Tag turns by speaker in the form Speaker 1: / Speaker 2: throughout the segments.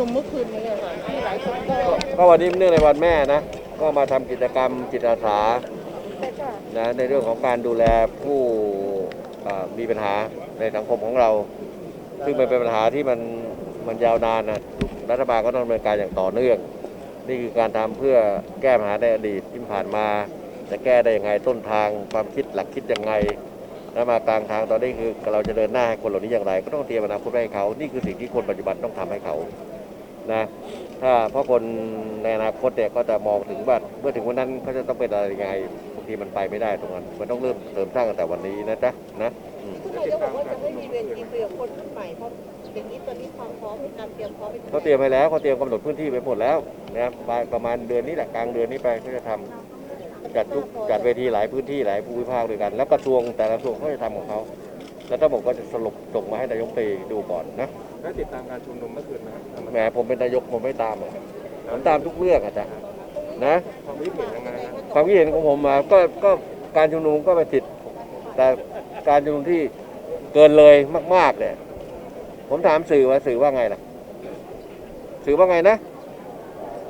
Speaker 1: นุมเมื่อคืนนี้ค่ะที่หลายคนก็
Speaker 2: ก็วันนี้เนื่องในวันแม่นะ ก็มาทำกิจกรรมจิตอาสานะในเรื่องของการดูแลผู้อ่ามีปัญหาในสังคมของเรา ซึ่งมันเป็นปัญหาที่มันมันยาวนานนะรัฐบาลก็ต้องดำเนินการอย่างต่อเนื่อง นี่คือการทำเพื่อแก้ปัญหาในอดีตที่ผ่านมา จะแก้ได้ยังไงต้นทางความคิดหลักคิดยังไง แล้วมากลางทางตอนนี้คือเราจะเดินหน้าให้คนเหล่านี้อย่างไร ก็ต้องเตรียมอนาคตไว้ให้เขา นี่คือสิ่งที่คนปัจจุบันต้องทำให้เขา นะถ้าเพราะคนในอนาคตเนี่ยก็จะมองถึงว่าเมื่อถึงวันนั้นเขาจะต้องเป็นอะไรยังไงบางทีมันไปไม่ได้ตรงนั้นมันต้องเริ่มเสริมสร้างตั้งแต่วันนี้นะจ๊ะนะอืม
Speaker 1: คุณนายกบอกว่าจะไม่มีเวทีคุยกับคนรุ่นใหม่เพราะอย่างนี้ตอนนี้ความพร้อมในการเตรียมพร้อมไปถึง
Speaker 2: เขาเตรียมไปแล้วเขาเตรียมกำหนดพื้นที่ไปหมดแล้วนะครับปลายประมาณเดือนนี้แหละกลางเดือนนี้ไปเขาจะทำจัดทุกจัดเวทีหลายพื้นที่หลายภูมิภาคด้วยกัน แล้วกระทรวงแต่ละกระทรวงเขาจะทำของเขา แล้วถ้าบอกก็จะสรุปส่งมาให้นายกไปดูก่อนนะ
Speaker 3: ได้ติดตามการชุมนุมเมื่อคืนไหมครับ
Speaker 2: แหมผมเป็นนายกผมไม่ตามหรอกผมตามทุกเรื่องอะจ้ะนะ
Speaker 3: ความคิดเห็นยังไงนะ
Speaker 2: ความคิดเห็นของผมมาก็ก็การชุมนุมก็เป็นสิทธิ์แต่การชุมนุมที่เกินเลยมาก ๆเนี่ยผมถามสื่อว่าสื่อว่าไงล่ะ สื่อว่าไงนะ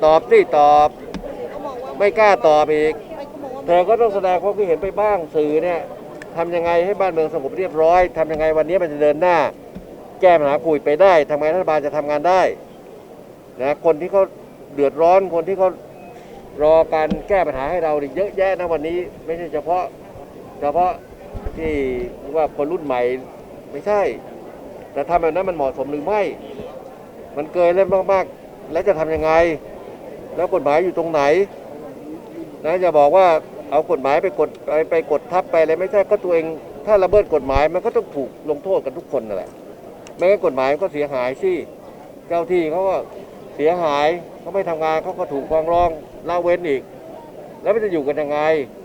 Speaker 2: ตอบสิตอบ
Speaker 1: เขามองว่า
Speaker 2: ไม่กล้าตอบอีก
Speaker 1: ไม่เขามองว่า
Speaker 2: เธอก็ต้องแสดงความคิดเห็นไปบ้างสื่อเนี่ย ทำยังไงให้บ้านเมืองสงบเรียบร้อยทำยังไงวันนี้มันจะเดินหน้า แก้ปัญหาคุยไปได้ทำไงรัฐบาลจะทำงานได้นะคนที่เขาเดือดร้อนคนที่เขารอการแก้ปัญหาให้เราเยเยอะแยะนะวันนี้ ไม่ใช่เฉพาะ เฉพาะที่ว่าคนรุ่นใหม่ไม่ใช่ แต่ทำแบบนั้นมันเหมาะสมหรือไม่ มันเกินเล่นมากๆ แล้วจะทำยังไง แล้วกฎหมายอยู่ตรงไหนนะจะบอกว่า เอากฎหมายไปกดไปไปกดทับไปอะไรไม่ใช่ก็ตัวเอง ถ้าละเมิดกฎหมายมันก็ต้องถูกลงโทษกันทุกคนนั่นแหละไม่งั้นกฎหมายมันก็เสียหายสิเจ้าที่เขาก็เสียหายเขาไม่ทำงานเขาก็ถูกฟ้องร้องละเว้นอีก แล้วมันจะอยู่กันยังไง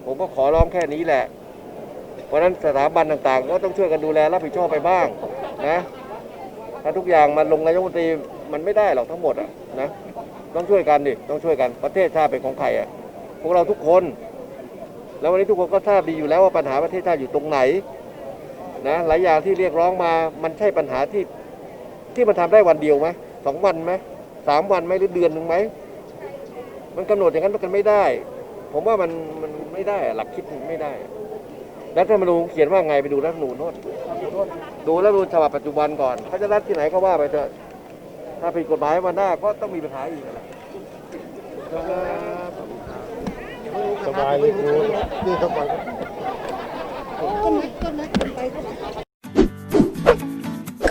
Speaker 2: ผมก็ขอร้องแค่นี้แหละ เพราะฉะนั้นสถาบันต่างๆ ก็ต้องช่วยกันดูแลรับผิดชอบไปบ้างนะถ้าทุกอย่างมันลงนายกรัฐมนตรีมันไม่ได้หรอกทั้งหมดอะนะต้องช่วยกันดิต้องช่วยกันประเทศชาติเป็นของใครอะพวกเราทุกคน แล้ววันนี้ทุกคนก็ทราบดีอยู่แล้วว่าปัญหาประเทศชาติอยู่ตรงไหนนะหลายอย่างที่เรียกร้องมามันใช่ปัญหาที่ที่มันทำได้วันเดียวไหมสองวันไหมสามวันไหมหรือเดือนหนึ่งไหมมันกำหนดอย่างนั้นมันไม่ได้ ผมว่ามันมันไม่ได้หลักคิดมันไม่ได้รัฐธรรมนูญเขียนว่าไงไปดูรัฐธรรมนูญโน่นดูรัฐธรรมนูญฉบับปัจจุบันก่อนเขาจะรัฐที่ไหนก็ว่าไปเถอะถ้าผิดกฎหมายวันหน้าก็ต้องมีปัญหาอีกอะ
Speaker 4: บายเลยครูนี่เข้าไป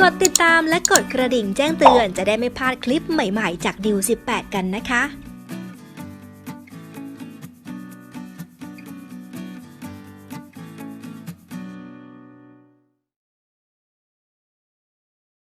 Speaker 5: กดติดตามและกดกระดิ่งแจ้งเตือนจะได้ไม่พลาดคลิปใหม่ๆ จากดิว 18 กันนะคะ